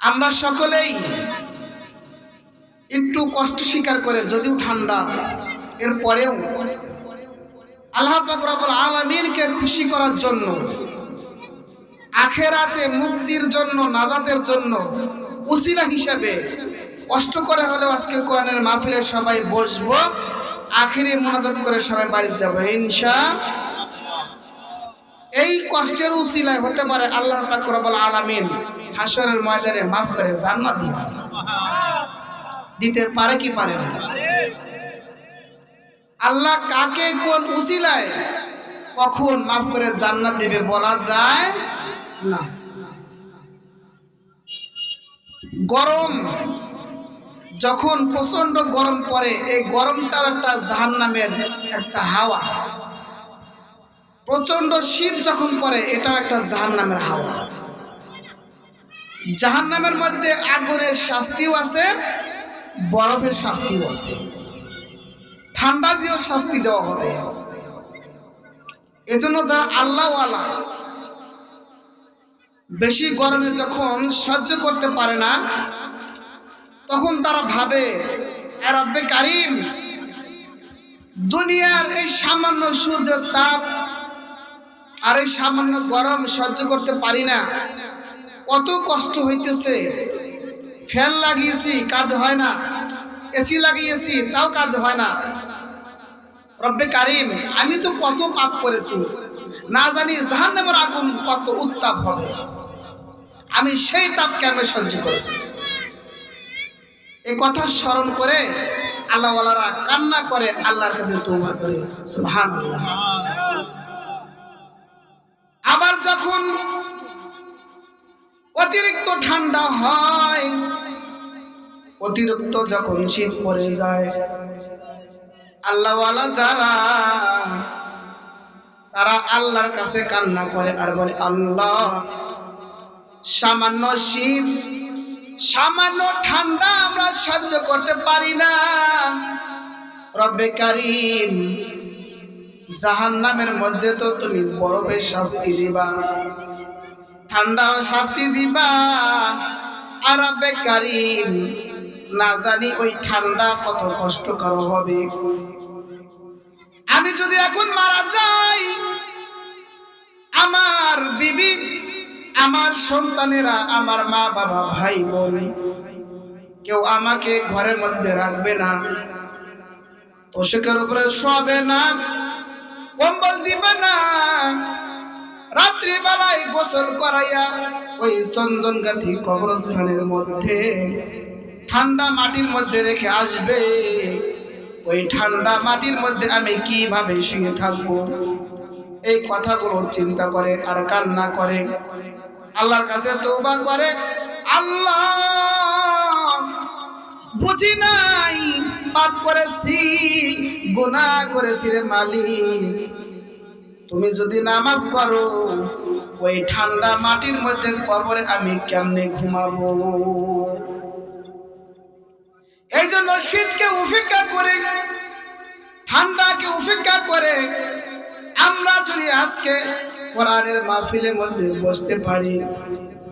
আমরা সকলেই একটু কষ্ট স্বীকার করে, যদিও ঠান্ডা, এরপরেও আল্লাহ পাক রব্বুল আলামিনকে খুশি করার জন্য, আখেরাতে মুক্তির জন্য, নাজাতের জন্য উসিলা হিসাবে কষ্ট করে হলেও আজকে কোরআনের মাহফিলে সবাই বসবো, আখেরি মোনাজাত করে সবাই বাড়ি যাব ইনশা এই কষ্টের উসিলায় হতে পারে আল্লাহ পাক রব্বুল আলামিন। হাসরের ময়দানে মাফ করে জান্নাত দিতে দিতে পারে কি পারে না? আল্লাহ কাকে কোন উসিলায় কখন মাফ করে জান্নাত দেবে বলা যায় না। গরম, যখন প্রচণ্ড গরম পড়ে, এই গরমটাও একটা জাহান্নামের একটা হাওয়া। প্রচণ্ড শীত যখন পড়ে, এটাও একটা জাহান্নামের হাওয়া। জাহান্নামের মধ্যে আগুনের শাস্তিও আছে, বরফের শাস্তিও আছে। ঠান্ডা দিয়েও শাস্তি দেওয়া হবে। এজন্য যারা আল্লাহওয়ালা, বেশি গরমে যখন সহ্য করতে পারে না, তখন তারা ভাবে, "এ রব্বে কারিম, দুনিয়ার এই সামান্য সূর্যের তাপ আর এই সামান্য গরম সহ্য করতে পারি না। কত কষ্ট হইতেছে। ফ্যান লাগিয়েছি, কাজ হয় না। এসি লাগিয়েছি, তাও কাজ হয় না। রব্বে কারিম, আমি তো কত পাপ করেছি। না জানি জাহান্নামের আগুন কত উত্তাপ হবে। আমি সেই তাপ কেমন সহ্য করব? এই কথা স্মরণ করে আল্লাহওয়ালারা কান্না করে আল্লাহর কাছে তৌবা করে। আবার যখন অতিরিক্ত ঠান্ডা হয়। অতিরিক্ত যখন শীত পড়ে যায়, আল্লাহওয়ালা যারা, তারা আল্লাহর কাছে কান্না করে আর বলে, আল্লাহ, সামান্য শীত, সামান্য ঠান্ডা আমরা সহ্য করতে পারি না। রব্বে কারিম, জাহান্নামের মধ্যে তো তুমি বরফের শাস্তি দিবা। ঠান্ডার শাস্তি দিবা। আর রব্বে কারিম না জানি ওই ঠান্ডা কত কষ্টকর হবে। আমি যদি এখন মারা যাই, আমার বিবি, আমার সন্তানেরা, আমার মা বাবা, ভাই বোন, কেউ আমাকে ঘরের মধ্যে রাখবে না। তোষকের উপরে শোয়াবে না। রাত্রি বেলায় গোসল করাইয়া ওই চন্দন গাথি কবরস্থানের মধ্যে ঠান্ডা মাটির মধ্যে রেখে আসবে। ওই ঠান্ডা মাটির মধ্যে আমি কীভাবে শুয়ে থাকব? এই কথাগুলো চিন্তা করে আর কান্না করে। আল্লাহর কাছে তৌবা করে। আল্লাহ, বুঝি নাই, পাপ করেছি, গুনাহ করেছি রে মালিক। তুমি যদি না মাফ করো ওই ঠান্ডা মাটির মধ্যে কবরে আমি কেমনে ঘুমাবো? এই জন্য শীতকে উপেক্ষা করে, ঠান্ডাকে উপেক্ষা করে আমরা যদি আজকে কোরআনের মাহফিলের মধ্যে বসতে পারি,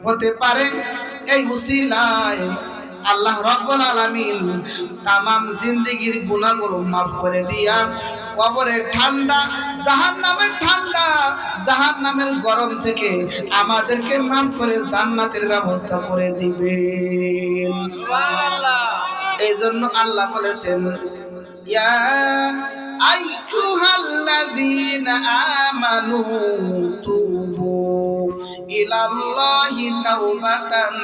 হতে পারে, এই উসিলায় আল্লাহ রব্বুল আলামিন তামাম জিন্দেগির গুনাহগুলো মাফ করে দিয়া কবরের ঠান্ডা জাহান্নামের ঠান্ডা জাহান্নামের গরম থেকে আমাদেরকে মাফ করে জান্নাতের ব্যবস্থা করে দিবেন। এই জন্য আল্লাহ বলেছেন ইয়া আইয়ুহাল্লাযীনা আমানু তুবু ইলাল্লাহি তাওবাতান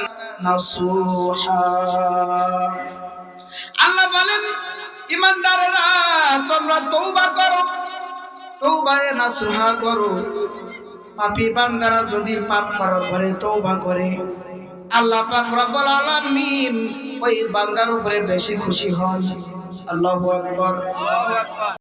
আল্লাহ বলেন, ইমানদারেরা, তোমরা তৌবা করো তৌবায়ে নাসুহা করো। পাপী বান্দারা যদি পাপ করার পরে তৌবা করে। আল্লাহ পাক রব্বুল আলামিন ওই বান্দার উপরে বেশি খুশি হন। আল্লাহু আকবার।